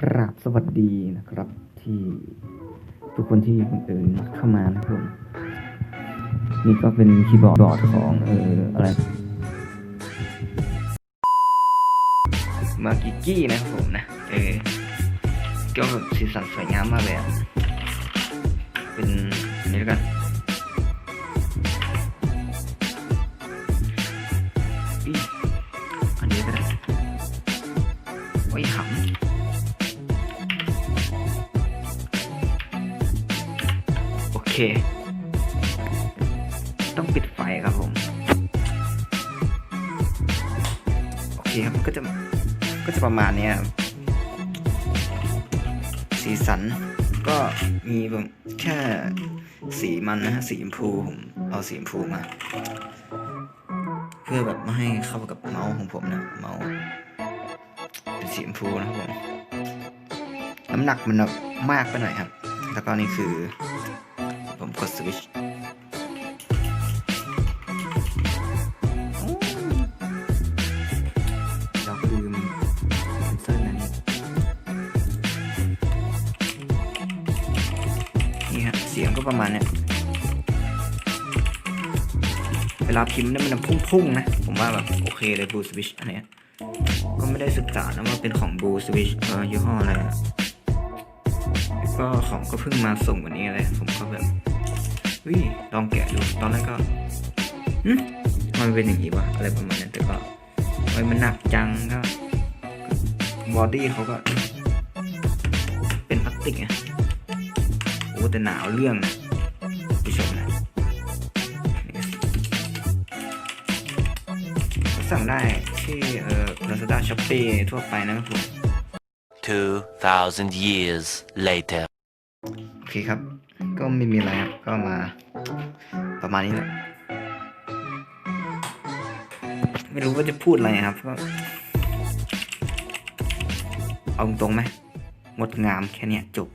กราบสวัสดีนะครับ ที่ทุกคนที่บังเอิญเข้ามานะครับนี่ก็เป็นคีย์บอร์ดของเอออะไรมากิกี้นะครับผมนะเออก็แบบสีสันสวยงามมากเลยอะเป็นนนี้แล้วกัน ต้องปิดไฟครับผม โอเคครับก็จะก็จะประมาณเนี้ยครับสีสันก็มีแบบแค่สีมันนะฮะสีชมพูผมเอาสีชมพูมา เพื่อแบบไม่ให้เข้ากับเมาส์ของผมนะเมาส์เป็นสีชมพูนะครับผมน้ำหนักมันแบบมากไปหน่อยครับ แล้วก็นี่คือ ผมกดสวิตช์เราก็ลืมเซนเซอร์นั้นนี่ฮะเสียงก็ประมาณเนี้ย เวลาพิมพ์เนี่ยมันพุ่งๆนะ ผมว่าแบบโอเคเลย Blue Switch อันเนี้ย ก็ไม่ได้ศึกษานะว่าเป็นของ Blue Switch เออยี่ห้ออะไรอะ ก็ของก็เพิ่งมาส่งวันนี้เลยผมก็แบบวิลองแกะดูตอนแรกก็มันเป็นอย่างนี้วะอะไรประมาณนั้นแต่ก็ทำไมมันหนักจังก็บอดี้เขาก็ เป็นพลาสติกไงโอ้แต่หนาวเรื่องนะผู้ชมนะสั่งได้ที่เอ่อ Lazada Shopee ทั่วไปนะครับผม 2,000 years later. โอเคครับ ก็ไม่มีอะไรครับ ก็มาประมาณนี้แหละ ไม่รู้ว่าจะพูดอะไรครับ ก็ เอาตรงไหมงดงามแค่เนี้ยจบ